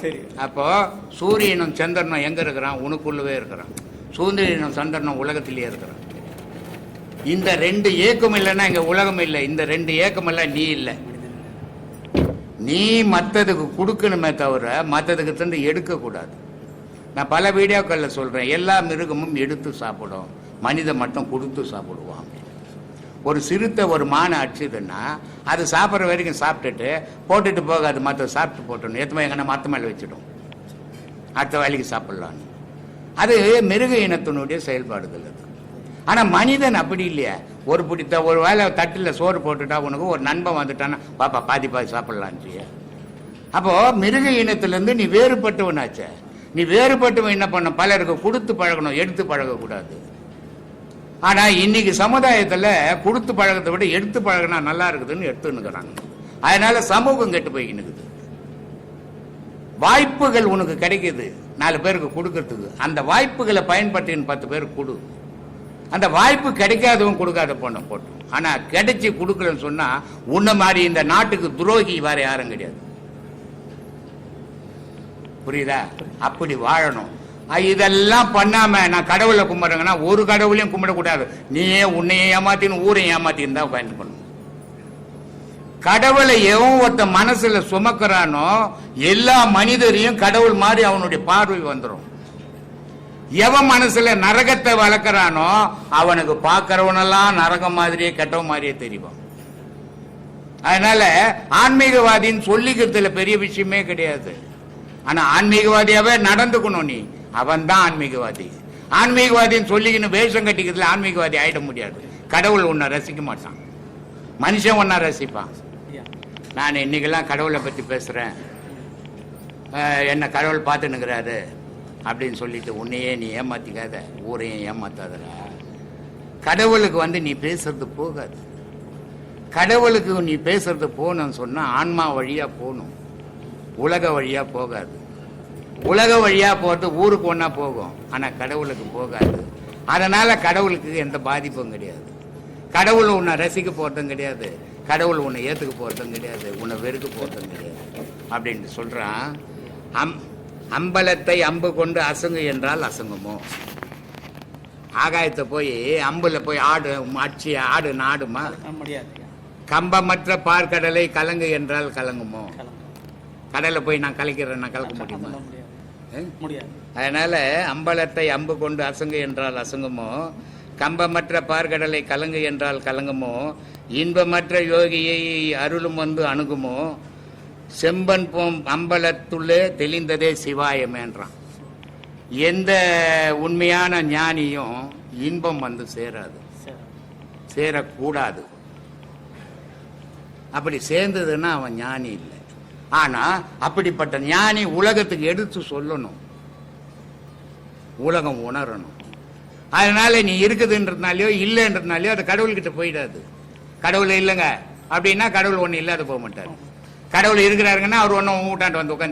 சரி. அப்போ சூரியனும் சந்திரனும் எங்க இருக்கிறான்? உனக்குள்ளவே இருக்கிறான். சூரியனும் சந்திரனும் உலகத்திலேயே இருக்கிறான். இந்த ரெண்டு ஏக்கம் இல்லைன்னா இங்க உலகம் இல்லை. இந்த ரெண்டு ஏக்கம் எல்லாம் நீ இல்லை. நீ மற்றதுக்கு கொடுக்கணுமே தவிர மற்றதுக்கு தந்து எடுக்கக்கூடாது. நான் பல வீடியோக்களில் சொல்கிறேன் எல்லா மிருகமும் எடுத்து சாப்பிடும். மனிதன் மட்டும் கொடுத்து சாப்பிடுவான். ஒரு சிறுத்தை ஒரு மானை அடிச்சுதுன்னா அது சாப்பிட்ற வரைக்கும் சாப்பிட்டுட்டு போட்டுட்டு போகாது மற்ற சாப்பிட்டு போட்டணும் எத்தனை எங்கன்னா மற்ற மேலே வச்சிடும். அடுத்த வேலைக்கு சாப்பிட்லான்னு. அது மிருக இனத்தினுடைய செயல்பாடுகள் அது ஆனால் மனிதன் அப்படி இல்லையா. ஒரு பிடித்த ஒரு வேளை தட்டில் சோறு போட்டுட்டா உனக்கு ஒரு நண்பன் வந்துட்டான்னா பாப்பா பாதி பாதி சாப்பிட்லான்றிய. அப்போ மிருக இனத்திலேருந்து நீ வேறுபட்டவனாச்சே. நீ வேறுபட்டவன் என்ன பண்ண பலருக்கு கொடுத்து பழகணும் எடுத்து பழகக்கூடாது. ஆனா இன்னைக்கு சமுதாயத்துல கொடுத்து பழகத்தை விட எடுத்து பழகினா நல்லா இருக்குதுன்னு எடுத்துன்னுக்குறாங்க. அதனால சமூகம் கெட்டு போய்க்கினுக்குது வாய்ப்புகள் உனக்கு கிடைக்குது. நாலு பேருக்கு கொடுக்கறதுக்கு. அந்த வாய்ப்புகளை பயன்படுத்தின்னு பத்து பேருக்கு கொடு. அந்த வாய்ப்பு கிடைக்காதவன் கொடுக்காத பொண்ணை போட்டோம் ஆனா கிடைச்சி கொடுக்கலன்னு சொன்னா உன்ன மாதிரி இந்த நாட்டுக்கு துரோகி வேற யாரும் கிடையாது. புரியுதா? அப்படி வாழணும். இதெல்லாம் பண்ணாம நான் கடவுளை கும்பிடுறேங்கன்னா ஒரு கடவுளையும் கும்பிடக்கூடாது. நீயே உன்னையே ஏமாத்தின்னு ஊரையும் ஏமாத்தின்னு தான் பயன் கடவுளை எவன் ஒருத்த மனசுல சுமக்கிறானோ எல்லா மனிதரையும் கடவுள் மாதிரி அவனுடைய பார்வை வந்துடும் எவன் மனசுல நரகத்தை வளர்க்கிறானோ அவனுக்கு பார்க்கறவனெல்லாம் நரகம் மாதிரியே கெட்டவ மாதிரியே தெரியும் அதனால ஆன்மீகவாதின்னு சொல்லிக்கிறதுல பெரிய விஷயமே கிடையாது. ஆனா ஆன்மீகவாதியாவே நடந்துக்கணும் நீ. அவன் தான் ஆன்மீகவாதி. ஆன்மீகவாதின்னு சொல்லிக்கின்னு வேஷம் கட்டிக்கிறதுல ஆன்மீகவாதி ஆயிட முடியாது. கடவுள் உன்னை ரசிக்க மாட்டான். மனுஷன் ஒன்னா ரசிப்பான். நான் இன்னைக்கெல்லாம் கடவுளை பற்றி பேசுகிறேன் என்ன கடவுள் பார்த்துன்னுக்கிறாரு அப்படின்னு சொல்லிட்டு உன்னையே நீ ஏமாத்திக்காத ஊரையும் ஏமாத்தாதடா. கடவுளுக்கு வந்து நீ பேசுறது போகாது. கடவுளுக்கு நீ பேசுறது போகணும்னு சொன்னா ஆன்மா வழியா போகணும். உலக வழியா போகாது. உலக வழியா போறது ஊருக்கு ஒண்ணா போகும். ஆனா கடவுளுக்கு போகாது. அதனால கடவுளுக்கு எந்த பாதிப்பும் கிடையாது. கடவுள் உன்னை ரசிக்க போறதும் கிடையாது. கடவுள் உன்னை ஏத்துக்க போறதும் கிடையாது. உன்னை வெறுக்க போறதும் கிடையாது. அப்படின்ட்டு சொல்றான். அம் அம்பலத்தை அம்பு கொண்டு அசங்கு என்றால் அசங்குமோ? ஆகாயத்தை போய் அம்புல போய் ஆடு அடிச்சு ஆடு நாடுமா? முடியாது. கம்பமற்ற பார்க்கடலை கலங்கு என்றால் கலங்குமோ? கிளம்பு. கடலை போய் நான் கலக்கிறேன் நான் கலக்க முடியுமா? முடியாது. அதனால அம்பலத்தை அம்பு கொண்டு அசங்கு என்றால் அசங்குமோ? கம்பமற்ற பார்க்கடலை கலங்கு என்றால் கலங்குமோ? இன்பமற்ற யோகியை அருளும் வந்து அணுகுமோ? செம்பன் போம் அம்பலத்துள்ளே தெளிந்ததே சிவாயமேன்றான் எந்த உண்மையான ஞானியும் இன்பம் வந்து சேராது. சரி சேரக்கூடாது. அப்படி சேர்ந்ததுன்னா அவன் ஞானி இல்லை. ஆனா அப்படிப்பட்ட ஞானி உலகத்துக்கு எடுத்து சொல்லணும். உலகம் உணரணும். அதனால நீ இருக்குதுன்றதுனாலயோ இல்லைன்றதுனாலயோ அது கடவுள்கிட்ட போயிடாது. கடவுள் இல்லைங்க. அப்படின்னா கடவுள் ஒண்ணு இல்லாத போக மாட்டார். கடவுள் இருக்கிறாருங்கன்னா அவர் ஒன்றும் ஊட்டாண்டு வந்து உட்காந்து